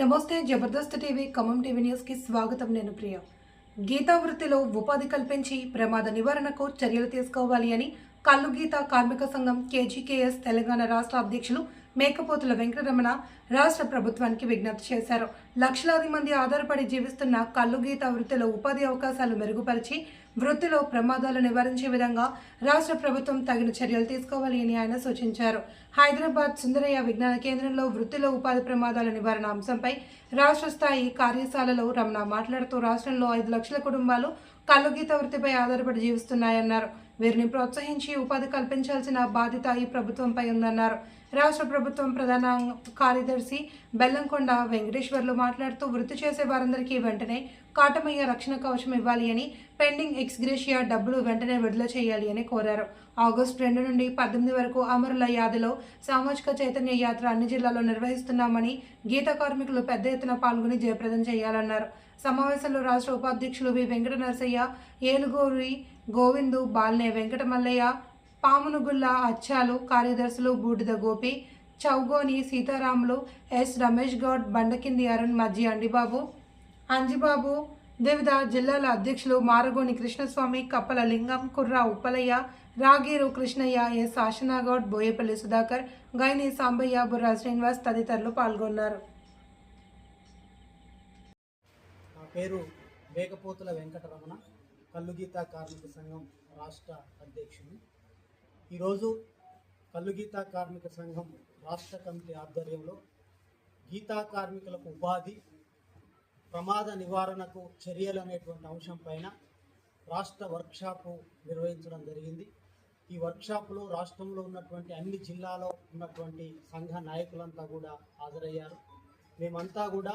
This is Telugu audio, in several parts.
నమస్తే జబర్దస్త్ టీవీ ఖమ్మం టీవీ న్యూస్కి స్వాగతం నేను ప్రియ. గీతా వృత్తిలో ఉపాధి కల్పించి ప్రమాద నివారణకు చర్యలు తీసుకోవాలి అని కల్లు గీత కార్మిక సంఘం కేజీకేఎస్ తెలంగాణ రాష్ట్ర అధ్యక్షులు మేకపోతుల వెంకటరమణ రాష్ట్ర ప్రభుత్వానికి విజ్ఞప్తి చేశారు. లక్షలాది మంది ఆధారపడి జీవిస్తున్న కల్లు గీత వృత్తిలో ఉపాధి అవకాశాలు మెరుగుపరిచి వృత్తిలో ప్రమాదాలు నివారించే విధంగా రాష్ట్ర ప్రభుత్వం తగిన చర్యలు తీసుకోవాలి అని ఆయన సూచించారు. హైదరాబాద్ సుందరయ్య విజ్ఞాన కేంద్రంలో వృత్తిలో ఉపాధి ప్రమాదాల నివారణ అంశంపై రాష్ట్ర స్థాయి కార్యశాలలో రమణ మాట్లాడుతూ రాష్ట్రంలో ఐదు లక్షల కుటుంబాలు కల్లు వృత్తిపై ఆధారపడి జీవిస్తున్నాయన్నారు. వీరిని ప్రోత్సహించి ఉపాధి కల్పించాల్సిన బాధ్యత ఈ ప్రభుత్వంపై ఉందన్నారు. రాష్ట్ర ప్రభుత్వం ప్రధాన కార్యదర్శి బెల్లంకొండ వెంకటేశ్వర్లు మాట్లాడుతూ వృత్తి చేసే వారందరికీ వెంటనే కాటమయ్య రక్షణ కవచం ఇవ్వాలి అని పెండింగ్ ఎక్స్గ్రేషియా డబ్బులు వెంటనే విడుదల చేయాలి అని కోరారు. ఆగస్టు రెండు నుండి పద్దెనిమిది వరకు అమరుల యాదిలో సామాజిక చైతన్య యాత్ర అన్ని జిల్లాల్లో నిర్వహిస్తున్నామని గీత కార్మికులు పెద్ద ఎత్తున పాల్గొని జయప్రదం చేయాలన్నారు. సమావేశంలో రాష్ట్ర ఉపాధ్యక్షులు వి. వెంకట నరసయ్య ఏలుగోరి గోవిందు బాల్నే వెంకటమల్లయ్య పామునుగుళ్ళ పామునుగుల్ల అచ్చాలు కార్యదర్శులు బూడిద గోపి చౌగోని సీతారాములు ఎస్ రమేష్ గౌడ్ బండకింది అరుణ్ మజ్జి అండిబాబు అంజిబాబు వివిధ జిల్లాల అధ్యక్షులు మారగోని కృష్ణస్వామి కప్పల లింగం కుర్రా ఉప్పలయ్య రాగీరు కృష్ణయ్య ఎస్ ఆశనాగౌడ్ బోయేపల్లి సుధాకర్ గైని సాంబయ్య బుర్రా శ్రీనివాస్ తదితరులు పాల్గొన్నారు. నా పేరు మేకపోతుల వెంకటరమణ. కల్లుగీత కార్మిక సంఘం రాష్ట్ర అధ్యక్షుడు. ఈరోజు కల్లుగీత కార్మిక సంఘం రాష్ట్ర కమిటీ ఆధ్వర్యంలో గీతా కార్మికులకు ఉపాధి ప్రమాద నివారణకు చర్యలు అనేటువంటి అంశం పైన రాష్ట్ర వర్క్షాపు నిర్వహించడం జరిగింది. ఈ వర్క్షాప్లో రాష్ట్రంలో ఉన్నటువంటి అన్ని జిల్లాలో ఉన్నటువంటి సంఘ నాయకులంతా కూడా హాజరయ్యారు. మేమంతా కూడా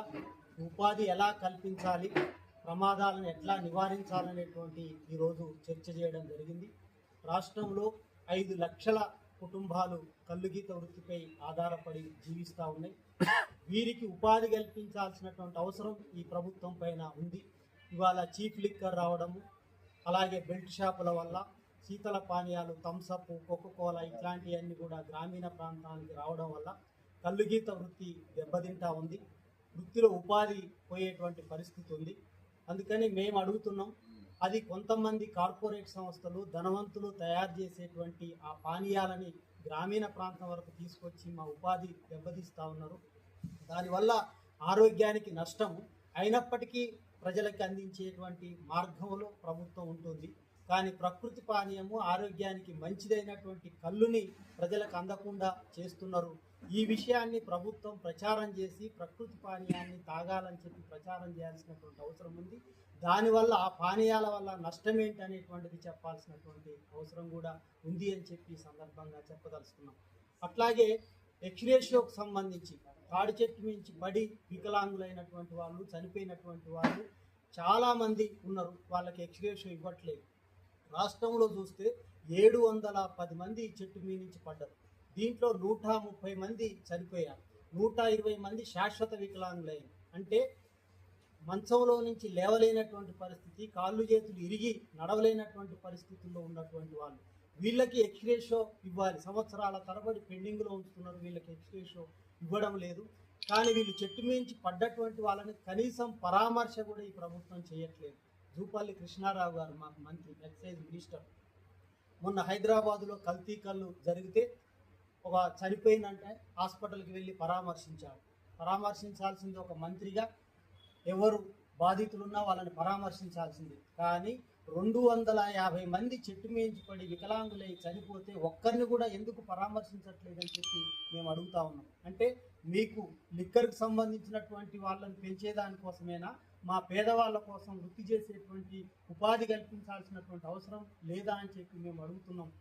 ఉపాధి ఎలా కల్పించాలి ప్రమాదాలను ఎట్లా నివారించాలనేటువంటి ఈరోజు చర్చ చేయడం జరిగింది. రాష్ట్రంలో ఐదు లక్షల కుటుంబాలు కల్లుగీత వృత్తిపై ఆధారపడి జీవిస్తూ ఉన్నాయి. వీరికి ఉపాధి కల్పించాల్సినటువంటి అవసరం ఈ ప్రభుత్వం పైన ఉంది. ఇవాళ చీఫ్ లిక్కర్ రావడము అలాగే బెల్ట్ షాపుల వల్ల శీతల పానీయాలు థమ్సప్ కోకోకోలా ఇట్లాంటివన్నీ కూడా గ్రామీణ ప్రాంతానికి రావడం వల్ల కల్లుగీత వృత్తి దెబ్బతింటా ఉంది. వృత్తిలో ఉపాధి పోయేటువంటి పరిస్థితి ఉంది. అందుకని మేము అడుగుతున్నాం అది కొంతమంది కార్పొరేట్ సంస్థలు ధనవంతులు తయారు చేసేటువంటి ఆ పానీయాలని గ్రామీణ ప్రాంతం వరకు తీసుకొచ్చి మా ఉపాధి దెబ్బతీస్తూ ఉన్నారు. దానివల్ల ఆరోగ్యానికి నష్టం అయినప్పటికీ ప్రజలకు అందించేటువంటి మార్గంలో ప్రభుత్వం ఉంటుంది. కానీ ప్రకృతి పానీయము ఆరోగ్యానికి మంచిదైనటువంటి కళ్ళుని ప్రజలకు అందకుండా చేస్తున్నారు. ఈ విషయాన్ని ప్రభుత్వం ప్రచారం చేసి ప్రకృతి పానీయాన్ని తాగాలని చెప్పి ప్రచారం చేయాల్సినటువంటి అవసరం ఉంది. దానివల్ల ఆ పానీయాల వల్ల నష్టం ఏంటి అనేటువంటిది చెప్పాల్సినటువంటి అవసరం కూడా ఉంది అని చెప్పి సందర్భంగా చెప్పదలుచుకున్నాం. అట్లాగే ఎక్స్రేషియోకు సంబంధించి తాడి చెట్టు నుంచి పడి వికలాంగులైనటువంటి వాళ్ళు చనిపోయినటువంటి వాళ్ళు చాలామంది ఉన్నారు. వాళ్ళకి ఎక్స్రేషియో ఇవ్వట్లేదు. రాష్ట్రంలో చూస్తే ఏడు వందల పది మంది ఈ చెట్టు మీ నుంచి పడ్డారు. దీంట్లో నూట ముప్పై మంది చనిపోయారు. నూట ఇరవై మంది శాశ్వత వికలాంగులైన అంటే మంచంలో నుంచి లేవలేనటువంటి పరిస్థితి కాళ్ళు చేతులు ఇరిగి నడవలేనటువంటి పరిస్థితుల్లో ఉన్నటువంటి వాళ్ళు. వీళ్ళకి ఎక్స్రేషో ఇవ్వాలి. సంవత్సరాల తరబడి పెండింగ్లో ఉంచుతున్నారు. వీళ్ళకి ఎక్స్రేషో ఇవ్వడం లేదు. కానీ వీళ్ళు చెట్టు మించి పడ్డటువంటి వాళ్ళని కనీసం పరామర్శ కూడా ఈ ప్రభుత్వం చేయట్లేదు. జూపల్లి కృష్ణారావు గారు మాకు మంత్రి ఎక్సైజ్ మినిస్టర్. మొన్న హైదరాబాదులో కల్తీ కళ్ళు జరిగితే ఒక చనిపోయిందంటే హాస్పిటల్కి వెళ్ళి పరామర్శించాడు పరామర్శించాల్సింది ఒక మంత్రిగా ఎవరు బాధితులున్నా వాళ్ళని పరామర్శించాల్సింది. కానీ రెండు వందల యాభై మంది చెట్టు మేయించి పడి వికలాంగులై చనిపోతే ఒక్కరిని కూడా ఎందుకు పరామర్శించట్లేదని చెప్పి మేము అడుగుతా ఉన్నాం. అంటే మీకు లిక్కర్కి సంబంధించినటువంటి వాళ్ళని పెంచేదానికోసమేనా మా పేదవాళ్ళ కోసం వృత్తి చేసేటువంటి ఉపాధి కల్పించాల్సినటువంటి అవసరం లేదా అని చెప్పి మేము అడుగుతున్నాం.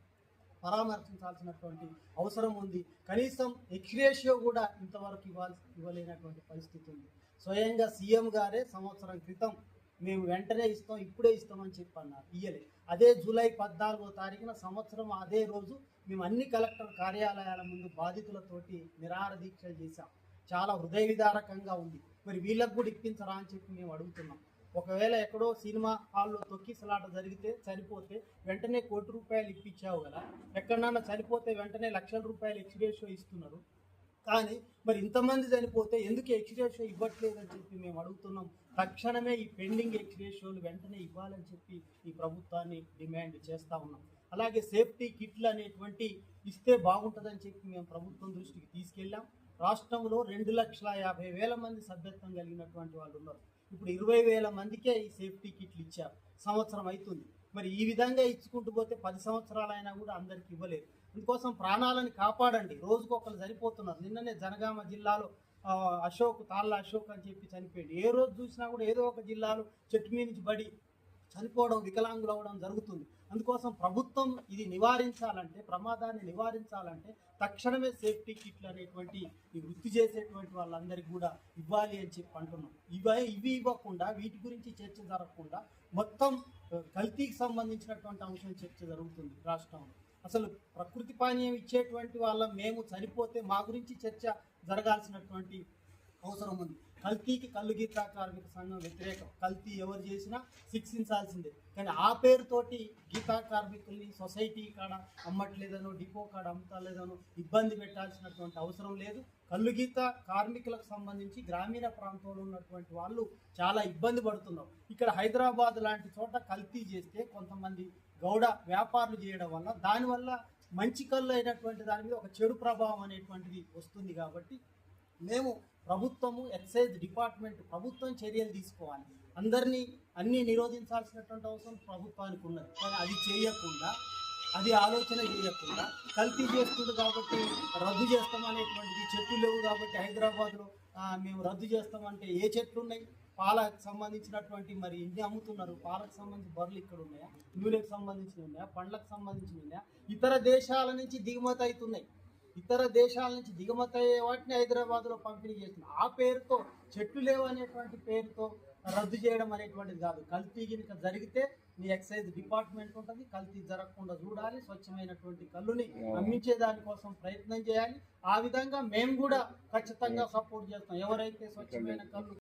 పరామర్శించాల్సినటువంటి అవసరం ఉంది. కనీసం ఎక్స్రేషియో కూడా ఇంతవరకు ఇవ్వాల్సి ఇవ్వలేనటువంటి పరిస్థితి ఉంది. స్వయంగా సీఎం గారే సంవత్సరం క్రితం మేము వెంటనే ఇస్తాం ఇప్పుడే ఇస్తామని చెప్పి అన్నారు. ఇయ్యలే. అదే జూలై పద్నాలుగో తారీఖున సంవత్సరం అదే రోజు మేము అన్ని కలెక్టర్ కార్యాలయాల ముందు బాధితులతోటి నిరాహార దీక్షలు చేశాం. చాలా హృదయ విదారకంగా ఉంది. మరి వీళ్ళకు కూడా ఇప్పించరా అని చెప్పి మేము అడుగుతున్నాం. ఒకవేళ ఎక్కడో సినిమా హాల్లో తొక్కిసలాట జరిగితే చనిపోతే వెంటనే కోటి రూపాయలు ఇప్పించావు కదా. ఎక్కడన్నా చనిపోతే వెంటనే లక్షల రూపాయలు ఎక్స్గ్రేషో ఇస్తున్నారు. కానీ మరి ఇంతమంది చనిపోతే ఎందుకు ఎక్స్రేషో ఇవ్వట్లేదని చెప్పి మేము అడుగుతున్నాం. తక్షణమే ఈ పెండింగ్ ఎక్స్రేషోలు వెంటనే ఇవ్వాలని చెప్పి ఈ ప్రభుత్వాన్ని డిమాండ్ చేస్తూ ఉన్నాం. అలాగే సేఫ్టీ కిట్లు అనేటువంటి ఇస్తే బాగుంటుందని చెప్పి మేము ప్రభుత్వం దృష్టికి తీసుకెళ్ళాం. రాష్ట్రంలో రెండు లక్షల యాభై వేల మంది సభ్యత్వం కలిగినటువంటి వాళ్ళు ఉన్నారు. ఇప్పుడు ఇరవై వేల మందికే ఈ సేఫ్టీ కిట్లు ఇచ్చారు సంవత్సరం అవుతుంది మరి ఈ విధంగా ఇచ్చుకుంటూ పోతే పది సంవత్సరాలైనా కూడా అందరికి ఇవ్వలేదు. ఇందుకోసం ప్రాణాలను కాపాడండి. రోజుకు ఒకరు చనిపోతున్నారు నిన్ననే జనగామ జిల్లాలో అశోక్ తాళ్ళ అశోక్ అని చెప్పి చనిపోయాడు. ఏ రోజు చూసినా కూడా ఏదో ఒక జిల్లాలో చెట్టు మీద నుంచి బడి చనిపోవడం వికలాంగులు అవ్వడం జరుగుతుంది. అందుకోసం ప్రభుత్వం ఇది నివారించాలంటే ప్రమాదాన్ని నివారించాలంటే తక్షణమే సేఫ్టీ కిట్లు అనేటువంటి ఈ వృత్తి చేసేటువంటి వాళ్ళందరికీ కూడా ఇవ్వాలి అని చెప్పి అంటున్నాం. ఇవి ఇవి ఇవ్వకుండా వీటి గురించి చర్చ జరగకుండా మొత్తం కల్తీకి సంబంధించినటువంటి అంశం చర్చ జరుగుతుంది రాష్ట్రంలో. అసలు ప్రకృతి పానీయం ఇచ్చేటువంటి వాళ్ళ మేము చనిపోతే మా గురించి చర్చ జరగాల్సినటువంటి అవసరం ఉంది. కల్తీకి కళ్ళు గీత కార్మిక సంఘం వ్యతిరేకం. కల్తీ ఎవరు చేసినా శిక్షించాల్సిందే. కానీ ఆ పేరుతోటి గీతా కార్మికుల్ని సొసైటీ కాడ అమ్మట్లేదనో డిపో కాడ అమ్ముతలేదనో ఇబ్బంది పెట్టాల్సినటువంటి అవసరం లేదు. కళ్ళు గీత కార్మికులకు సంబంధించి గ్రామీణ ప్రాంతంలో ఉన్నటువంటి వాళ్ళు చాలా ఇబ్బంది పడుతున్నారు. ఇక్కడ హైదరాబాద్ లాంటి చోట కల్తీ చేస్తే కొంతమంది గౌడ వ్యాపారులు చేయడం వల్ల దానివల్ల మంచి కళ్ళు అయినటువంటి దాని మీద ఒక చెడు ప్రభావం అనేటువంటిది వస్తుంది కాబట్టి మేము ప్రభుత్వము ఎక్సైజ్ డిపార్ట్మెంట్ ప్రభుత్వం చర్యలు తీసుకోవాలి. అందరినీ అన్నీ నిరోధించాల్సినటువంటి అవసరం ప్రభుత్వానికి ఉన్నది. కానీ అది చేయకుండా అది ఆలోచన చేయకుండా కల్తీ చేస్తుంది కాబట్టి రద్దు చేస్తామనేటువంటిది చెట్లు లేవు కాబట్టి హైదరాబాద్లో మేము రద్దు చేస్తామంటే ఏ చెట్లు ఉన్నాయి? పాలకు సంబంధించినటువంటి మరి ఇన్ని అమ్ముతున్నారు. పాలకు సంబంధించి బర్రెలు ఇక్కడ ఉన్నాయా? నూనెకు సంబంధించినవి ఉన్నాయా? పండ్లకు సంబంధించినవి ఉన్నాయా? ఇతర దేశాల నుంచి దిగుమతి అవుతున్నాయి. ఇతర దేశాల నుంచి దిగుమతి అయ్యే వాటిని హైదరాబాద్లో పంపిణీ చేస్తున్నారు ఆ పేరుతో చెట్లు లేవు అనేటువంటి పేరుతో రద్దు చేయడం అనేటువంటిది కాదు. కల్తీ కనుక జరిగితే మీ ఎక్సైజ్ డిపార్ట్మెంట్ ఉంటుంది. కల్తీ జరగకుండా చూడాలి. స్వచ్ఛమైనటువంటి కళ్ళుని అమ్మించే దానికోసం ప్రయత్నం చేయాలి. ఆ విధంగా మేము కూడా ఖచ్చితంగా సపోర్ట్ చేస్తాం. ఎవరైతే స్వచ్ఛమైన కళ్ళు